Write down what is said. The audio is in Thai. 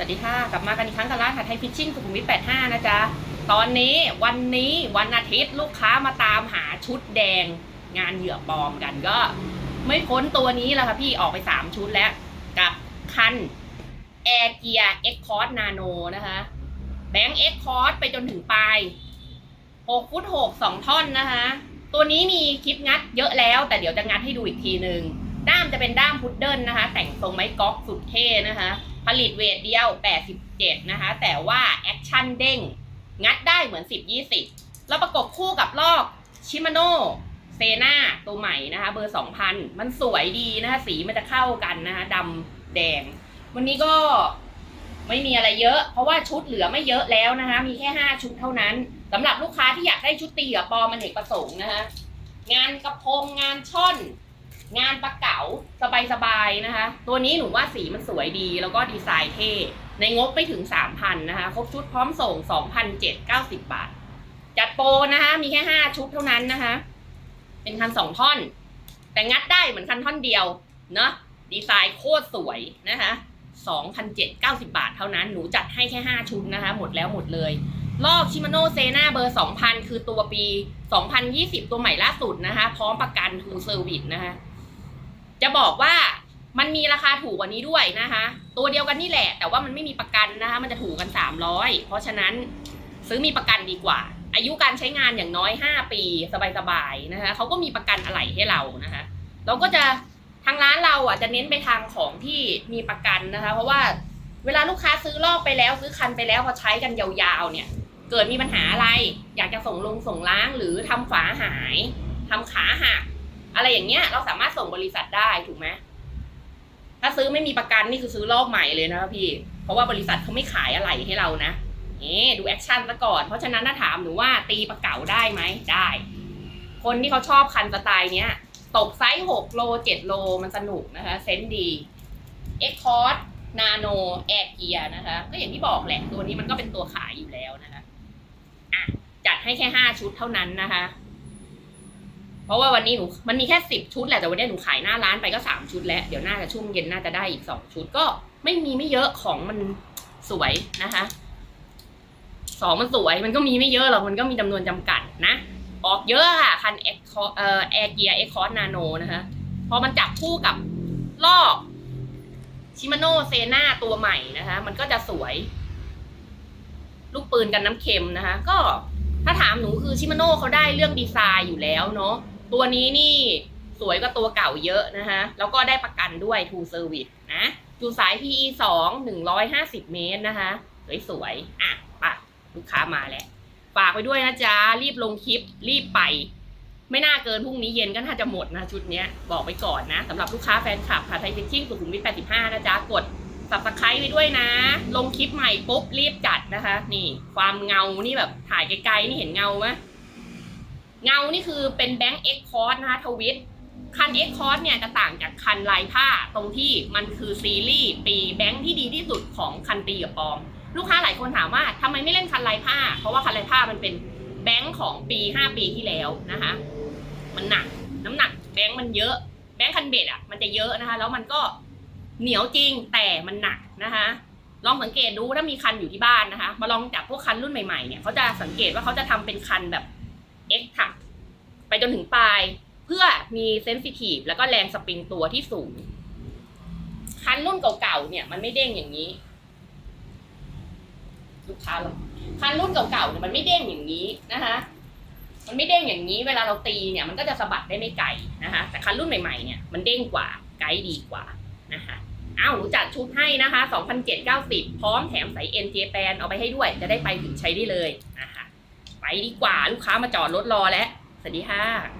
วัสดีค่ะ กลับมากันอีกครั้งกับร้านขายไทยฟิชชิ่งสุขุมวิท85 นะจ๊ะ ตอนนี้วันนี้วันอาทิตย์ลูกค้ามาตามหาชุดแดงงานเหยื่อปลอมกันก็ ไม่พ้นตัวนี้แหละค่ะพี่ออกไป 3 ชุดแล้ว กับคัน Air Gear X Cos Nano นานอนะคะ แบงค์ X Cos ไปจนถึงปลาย6ฟุต6 2 ท่อนนะคะ ตัวนี้มีคลิปงัดเยอะแล้ว แต่เดี๋ยวจะงัดให้ดูอีกทีหนึ่ง ด้ามจะเป็นด้ามพุดเดิลนะคะ แต่งทรงไม้ก๊อกสุดเท่นะคะ ผลิตเวทเดียว 87 นะคะ แต่ว่าแอคชั่นเด้ง งัดได้เหมือน 10 20 แล้วประกบคู่กับลอกชิมาโน่เซนาตัวใหม่นะคะ เบอร์ 2,000 มันสวยดีนะคะ สีมันจะเข้ากันนะคะดำแดง วันนี้ก็ไม่มีอะไรเยอะ เพราะว่าชุดเหลือไม่เยอะแล้วนะคะ มีแค่ 5 ชุดเท่านั้นสำหรับลูกค้าที่อยากได้ชุดตีกับปอมันเอกประสงค์นะคะงานกระโปรงงานช่อน งานปะเก๋าสบายๆนะคะ ตัวนี้หนูว่าสีมันสวยดี แล้วก็ดีไซน์เท่ ในงบไม่ถึง 3,000 นะคะ ครบชุดพร้อมส่ง 2,790 บาท จัดโปรนะคะ มีแค่ 5 ชุดเท่านั้นนะคะ เป็นคัน 2 ท่อน แต่งัดได้เหมือนคันท่อนเดียว เนอะดีไซน์โคตรสวยนะคะ2,790 บาทเท่านั้น หนูจัดให้แค่ 5 ชุดนะคะ หมดแล้วหมดเลย ลอกชิมาโนเซนาเบอร์ 2,000 คือตัวปี 2020 ตัวใหม่ล่าสุดนะคะ พร้อมประกันทูเซอร์วิสนะคะ จะบอกว่ามันมีราคาถูกกว่านี้ด้วยนะคะ ตัวเดียวกันนี่แหละ แต่ว่ามันไม่มีประกันนะคะ มันจะถูกกัน 300 เพราะฉะนั้นซื้อมีประกันดีกว่า อายุการใช้งานอย่างน้อย 5 ปีสบายๆนะคะเขาก็มีประกันอะไหล่ให้เรานะคะ เราก็จะทางร้านเราอะจะเน้นไปทางของที่มีประกันนะคะ เพราะว่าเวลาลูกค้าซื้อลอกไปแล้วซื้อคันไปแล้วพอใช้กันยาวๆเนี่ย เกิดมีปัญหาอะไร อยากจะส่งลงส่งล้างหรือทำฝาหายทำขาหัก อะไรอย่างเงี้ยเราสามารถส่งบริษัทได้ถูกไหมถ้าซื้อไม่มีประกันนี่คือซื้อรอบใหม่เลยนะพี่ เพราะว่าบริษัทเขาไม่ขายอะไรให้เรานะนี่ดูแอคชั่นซะก่อน เพราะฉะนั้นถ้าถามหนูว่าตีปลาเก๋าได้ไหมได้ คนที่เขาชอบคันสไตล์เนี้ย ตกไซส์6โล7โลมันสนุกนะคะ เซนดีเอ็กคอร์นาโนแอร์เกียนะคะ ก็อย่างที่บอกแหละ ตัวนี้มันก็เป็นตัวขายอยู่แล้วนะคะอะจัดให้แค่5ชุดเท่านั้นนะคะ เพราะว่าวันนี้หนูมันมีแค่สิบชุดแหละแต่วันนี้หนูขายหน้าร้านไปก็สามชุดแล้วเดี๋ยวน่าจะช่วงเย็นน่าจะได้อีกสองชุดก็ไม่มีไม่เยอะของมันสวยนะคะสองมันสวยมันก็มีไม่เยอะหรอกมันก็มีจำนวนจำกัดนะ ออกเยอะค่ะคันเอ็กเอ่อแอร์เกียร์เอ็กคอร์นาโนนะคะพอมันจับคู่กับลอกชิมาโนเซนาตัวใหม่นะคะ มันก็จะสวย ลูกปืนกันน้ำเค็มนะคะ ก็ถ้าถามหนูคือชิมาโนเขาได้เรื่องดีไซน์อยู่แล้วเนาะ ตัวนี้นี่สวยกว่าตัวเก่าเยอะนะคะแล้วก็ได้ประกันด้วย True Service นะจูสาย PE 2 150 เมตรนะคะ สวยๆ อะปะลูกค้ามาแล้ว ฝากไปด้วยนะจ๊ะ รีบลงคลิป รีบไป ไม่น่าเกินพรุ่งนี้เย็นก็น่าจะหมดนะชุดเนี้ย บอกไปก่อนนะสำหรับลูกค้าแฟนคลับค่ะไทยฟิชชิ่งสุขุมวิท85 นะจ๊ะ กดสับสไครต์ไปด้วยนะ ลงคลิปใหม่ปุ๊บรีบจัดนะคะ นี่ ความเงานี่แบบถ่ายไกลๆนี่เห็นเงาไหม เงานี่คือเป็นแบงค์เอ็กคอร์สนะคะทวิตคันเอ็กคอร์สเนี่ยจะต่างจากคันลายผ้าตรงที่มันคือซีรีส์ปีแบงค์ที่ดีที่สุดของคันตีกับปอม ลูกค้าหลายคนถามว่าทำไมไม่เล่นคันลายผ้า เพราะว่าคันลายผ้ามันเป็นแบงค์ของปีห้าปีที่แล้วนะคะ มันหนักน้ำหนักแบงค์มันเยอะแบงค์คันเบ็ดอะมันจะเยอะนะคะ แล้วมันก็เหนียวจริงแต่มันหนักนะคะลองสังเกตดูถ้ามีคันอยู่ที่บ้านนะคะ มาลองจับพวกคันรุ่นใหม่ๆเนี่ยเขาจะสังเกตว่าเขาจะทำเป็นคันแบบ จนถึงปลาย เพื่อมีเซนซิทีฟแล้วก็แรงสปริงตัวที่สูง คันรุ่นเก่าๆเนี่ย มันไม่เด้งอย่างนี้ ลูกค้าลอคันรุ่นเก่าๆเนี่ยมันไม่เด้งอย่างนี้นะคะมันไม่เด้งอย่างนี้เวลาเราตีเนี่ยมันก็จะสะบัดได้ไม่ไกลนะคะแต่คันรุ่นใหม่ๆเนี่ยมันเด้งกว่าไกด์ดีกว่านะคะอ้าวหนูจัดชุดให้นะคะ2,790 พร้อมแถมใส่เอ็นเจแปนเอาไปให้ด้วย จะได้ไปถึงใช้ได้เลยนะคะไปดีกว่าลูกค้ามาจอดรถรอแล้ว สวัสดีค่ะ